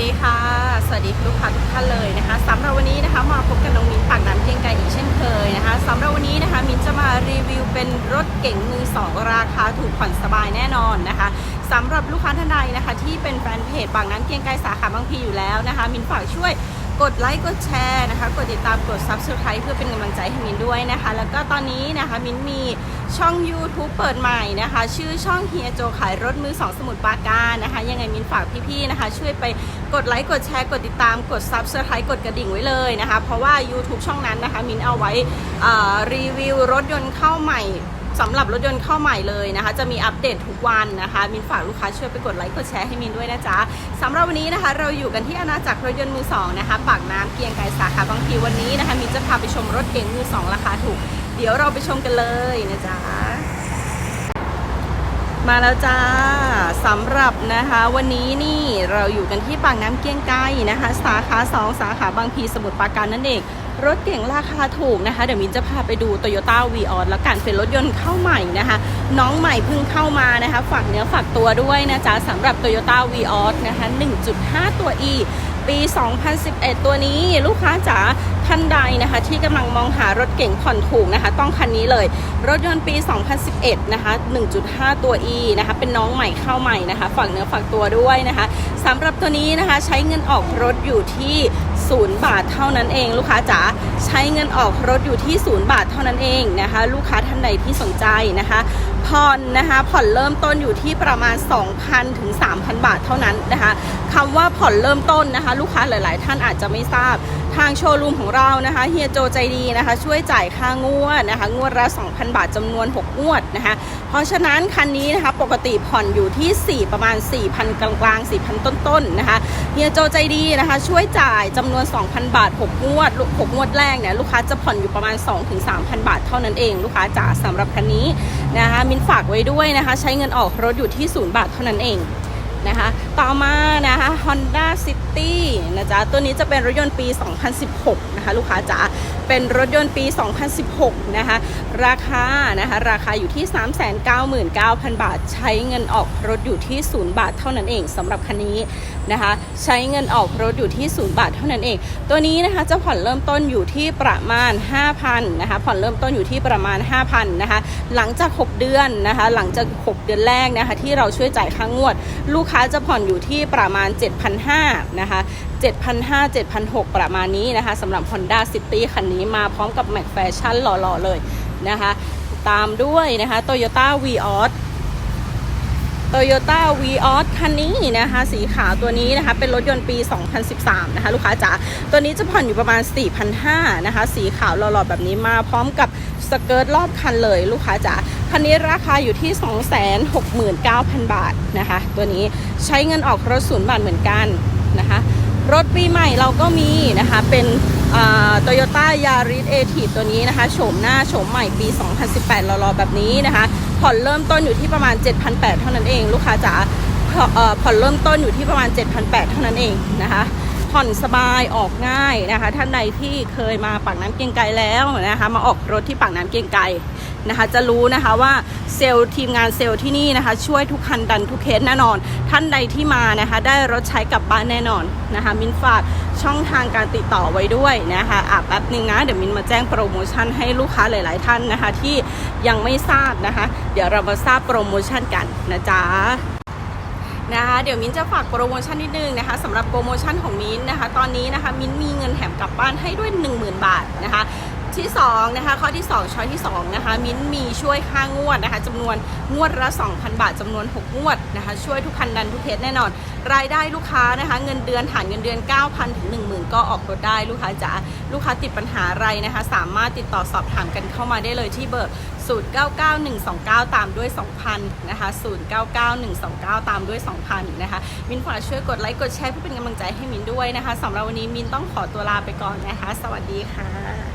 ดีค่ะ สวัสดีลูกค้าทุกท่านเลยนะคะสำหรับวันนี้นะคะมาพบกับน้องมิ้นปากน้ำเพียงไกลอีกเช่นเคยนะคะสำหรับวันนี้นะคะมิ้นจะมารีวิวเป็นรถเก๋งมือสองราคาถูกผ่อนสบายแน่นอนนะคะสำหรับลูกค้าท่านใดนะคะ ที่เป็นแฟนเพจปากน้ำเพียงไกลสาขาบางพีอยู่แล้วนะคะ มิ้นฝากช่วย กดไลค์กดแชร์นะคะ กดติดตามกด Subscribe เพื่อเป็นกำลังใจให้มินด้วยนะคะ แล้วก็ตอนนี้นะคะมินมีช่อง YouTube เปิดใหม่นะคะ ชื่อช่องเฮียโจขายรถมือสองสมุดปราการนะคะ ยังไงมินฝากพี่ๆนะคะ ช่วยไปกดไลค์กดแชร์ กดติดตามกด Subscribe กดกระดิ่งไว้เลยนะคะ เพราะว่า YouTube ช่องนั้นนะคะมินเอาไว้รีวิวรถยนต์เข้าใหม่ สำหรับรถยนต์เข้าใหม่เลยนะคะ จะมีอัปเดตทุกวันนะคะ มินฝากลูกค้าช่วยไปกดไลค์กดแชร์ให้มินด้วยนะจ๊ะสำหรับวันนี้นะคะ เราอยู่กันที่อาณาจักรรถยนต์มือสองนะคะปากน้ำเกียงไกรสาขาบางพีวันนี้นะคะมินจะพาไปชมรถเก๋งมือสองราคาถูก เดี๋ยวเราไปชมกันเลยนะจ๊ะ มาแล้วจ้าสำหรับนะคะวันนี้นี่เราอยู่กันที่ปากน้ำเกียงไกรนะคะ สาขา 2 สาขาบางพีสมุทรปราการนั่นเอง รถเก่งราคาถูกนะคะ เดี๋ยวมินจะพาไปดู Toyota v ีออแล้วกันเป็นรถยนต์เข้าใหม่นะคะ น้องใหม่เพิ่งเข้ามานะคะฝากเนื้อฝากตัวด้วยนะจ๊ะสำหรับ Toyota v ีออนะคะ 1.5 ตัว E ปี 2011 ตัวนี้ลูกค้าจ๋า ท่านใดนะคะที่กำลังมองหารถเก่งผ่อนถูกนะคะ ต้องคันนี้เลย รถยนต์ปี 2011 นะคะ 1.5 ตัว E นะคะ เป็นน้องใหม่เข้าใหม่นะคะฝากเนื้อฝากตัวด้วยนะคะสำหรับตัวนี้นะคะใช้เงินออกรถอยู่ที่ 0 บาทเท่านั้นเอง ลูกค้าจ๋าใช้เงินออกรถอยู่ที่ 0 บาทเท่านั้นเองนะคะ ลูกค้าท่านใดที่สนใจนะคะผ่อนนะคะผ่อนเริ่มต้นอยู่ที่ประมาณ 2,000ถึง3,000 บาทเท่านั้นนะคะคำว่าผ่อนเริ่มต้นนะคะ ลูกค้าหลาย ๆ ท่านอาจจะไม่ทราบทางโชว์รูมของเรานะคะเฮียโจใจดีนะคะ ช่วยจ่ายค่างวดนะคะ งวดละ 2,000 บาทจำนวน 6 งวดนะคะ เพราะฉะนั้นคันนี้นะคะปกติผ่อนอยู่ที่ 4 ประมาณ 4,000 กลางๆ 4,000 ต้น ๆ นะคะ เฮียโจใจดีนะคะ ช่วยจ่ายจำนวน 2,000 บาท 6 งวด 6 งวดแรกเนี่ยลูกค้าจะผ่อนอยู่ประมาณ 2-3,000 บาทเท่านั้นเองลูกค้าจ๋าสำหรับคันนี้นะคะมินฝากไว้ด้วยนะคะ ใช้เงินออกรถอยู่ที่ 0 บาทเท่านั้นเองนะคะต่อมานะคะ Honda City นะจ๊ะตัวนี้จะเป็นรถยนต์ปี 2016 นะคะลูกค้าจ๋า เป็นรถยนต์ปี 2016 นะคะ ราคานะคะ ราคาอยู่ที่ 399,000 บาท ใช้เงินออกรถอยู่ที่ 0 บาทเท่านั้นเองสำหรับคันนี้นะคะ ใช้เงินออกรถอยู่ที่ 0 บาทเท่านั้นเอง ตัวนี้นะคะจะผ่อนเริ่มต้นอยู่ที่ประมาณ 5,000 นะคะ ผ่อนเริ่มต้นอยู่ที่ประมาณ 5,000 นะคะ หลังจาก 6 เดือนนะคะ หลังจาก 6 เดือนแรกนะคะ ที่เราช่วยจ่ายค่างวด ลูกค้าจะผ่อนอยู่ที่ประมาณ 7,500 นะคะ 7,500 7,600 ประมาณนี้นะคะสำหรับ Honda City คันนี้มาพร้อมกับ Mac Fashion หล่อๆเลยนะคะตามด้วยนะคะ Toyota Vios Toyota Vios คันนี้นะคะสีขาวตัวนี้นะคะเป็นรถยนต์ปี 2013 นะคะลูกค้าจ๋าตัวนี้จะผ่อนอยู่ประมาณ 4,500นะคะสีขาวหล่อๆแบบนี้มาพร้อมกับสเกิร์ตรอบคันเลยลูกค้าจ๋าคันนี้ราคาอยู่ที่ 269,000 บาทนะคะตัวนี้ใช้เงินออกรถศูนย์บาทเหมือนกันนะคะ รถปีใหม่เราก็มีนะคะ เป็นโตโยต้ายาริสเอทีตัวนี้นะคะโฉมหน้าโฉมใหม่ปี 2018รอๆแบบนี้นะคะ ผ่อนเริ่มต้นอยู่ที่ประมาณ 7,800 เท่านั้นเอง ลูกค้าจ๋าผ่อนเริ่มต้นอยู่ที่ประมาณ 7,800 เท่านั้นเองนะคะผ่อนสบายออกง่ายนะคะ ท่านใดที่เคยมาปากน้ำเกียงไกรแล้วนะคะ มาออกรถที่ปากน้ำเกียงไกร นะคะ จะรู้นะคะว่าเซลล์ทีมงานเซลล์ที่นี่นะคะ ช่วยทุกคันดันทุกเคสแน่นอน ท่านใดที่มานะคะ ได้รถใช้กลับบ้านแน่นอนนะคะ มินฝากช่องทางการติดต่อไว้ด้วยนะคะอะแป๊บนึงนะเดี๋ยวมินมาแจ้งโปรโมชั่นให้ลูกค้าหลาย ๆ ท่านนะคะ ที่ยังไม่ทราบนะคะ เดี๋ยวเรามาทราบโปรโมชั่นกันนะจ๊ะนะคะเดี๋ยวมิ้นจะฝากโปรโมชั่นนิดนึงนะคะสำหรับโปรโมชั่นของมิ้นนะคะ ตอนนี้นะคะมิ้นมีเงินแถมกลับบ้านให้ด้วย 10,000 บาทนะคะ ที่2นะคะข้อที่ 2 ช้อยที่ 2 นะคะ มิ้นมีช่วยค่างวดนะคะจำนวนงวดละ 2,000 บาทจำนวน 6 งวดนะคะ ช่วยทุกคันดันทุกเคสแน่นอน รายได้ลูกค้านะคะ เงินเดือนฐานเงินเดือน 9,000 ถึง 10,000 ก็ออกรถได้ลูกค้าจ๋าลูกค้าติดปัญหาอะไรนะคะ สามารถติดต่อสอบถามกันเข้ามาได้เลยที่เบอร์ 099129 ตามด้วย 2,000 นะคะ 099129 ตามด้วย 2,000 นะคะ มินฝากช่วยกดไลค์กดแชร์เพื่อเป็นกำลังใจให้มินด้วยนะคะสำหรับวันนี้มินต้องขอตัวลาไปก่อนนะคะ สวัสดีค่ะ